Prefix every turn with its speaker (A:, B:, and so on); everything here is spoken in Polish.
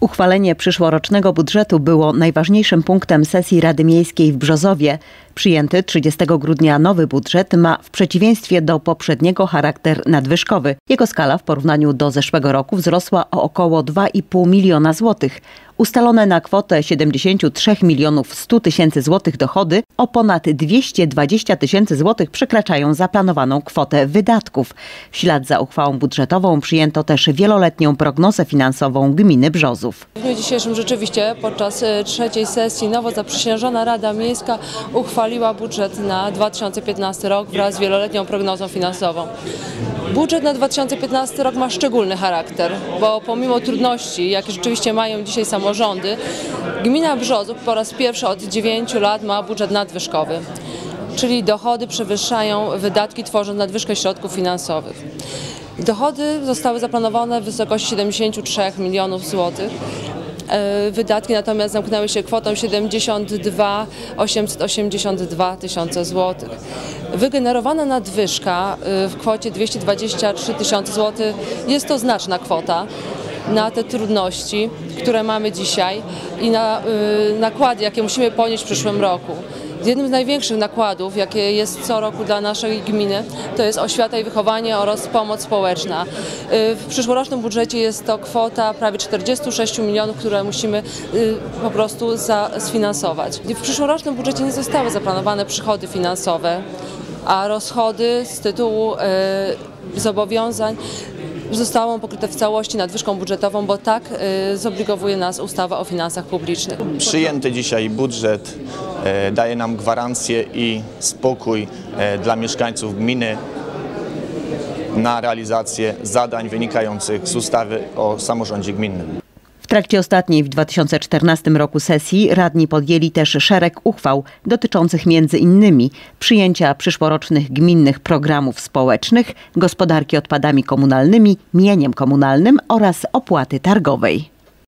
A: Uchwalenie przyszłorocznego budżetu było najważniejszym punktem sesji Rady Miejskiej w Brzozowie. Przyjęty 30 grudnia nowy budżet ma w przeciwieństwie do poprzedniego charakter nadwyżkowy. Jego skala w porównaniu do zeszłego roku wzrosła o około 2,5 miliona złotych. Ustalone na kwotę 73 milionów 100 tysięcy złotych dochody o ponad 220 tysięcy złotych przekraczają zaplanowaną kwotę wydatków. W ślad za uchwałą budżetową przyjęto też wieloletnią prognozę finansową gminy Brzozów.
B: W dniu dzisiejszym rzeczywiście podczas e, trzeciej sesji nowo zaprzysiężona Rada Miejska uchwaliła budżet na 2015 rok wraz z wieloletnią prognozą finansową. Budżet na 2015 rok ma szczególny charakter, bo pomimo trudności, jakie rzeczywiście mają dzisiaj samorządy, gmina Brzozów po raz pierwszy od 9 lat ma budżet nadwyżkowy. Czyli dochody przewyższają wydatki, tworząc nadwyżkę środków finansowych. Dochody zostały zaplanowane w wysokości 73 milionów złotych. E, Wydatki natomiast zamknęły się kwotą 72 882 tysiące złotych. Wygenerowana nadwyżka e, w kwocie 223 tysiące złotych jest to znaczna kwota na te trudności, które mamy dzisiaj i na y, nakłady, jakie musimy ponieść w przyszłym roku. Jednym z największych nakładów, jakie jest co roku dla naszej gminy, to jest oświata i wychowanie oraz pomoc społeczna. Y, W przyszłorocznym budżecie jest to kwota prawie 46 milionów, które musimy y, po prostu sfinansować. W przyszłorocznym budżecie nie zostały zaplanowane przychody finansowe, a rozchody z tytułu y, zobowiązań zostało pokryte w całości nadwyżką budżetową, bo tak y, zobligowuje nas ustawa o finansach publicznych.
C: Przyjęty dzisiaj budżet e, daje nam gwarancję i spokój e, dla mieszkańców gminy na realizację zadań wynikających z ustawy o samorządzie gminnym.
A: Trakcie ostatniej w 2014 roku sesji radni podjęli też szereg uchwał dotyczących między innymi przyjęcia przyszłorocznych gminnych programów społecznych, gospodarki odpadami komunalnymi, mieniem komunalnym oraz opłaty targowej.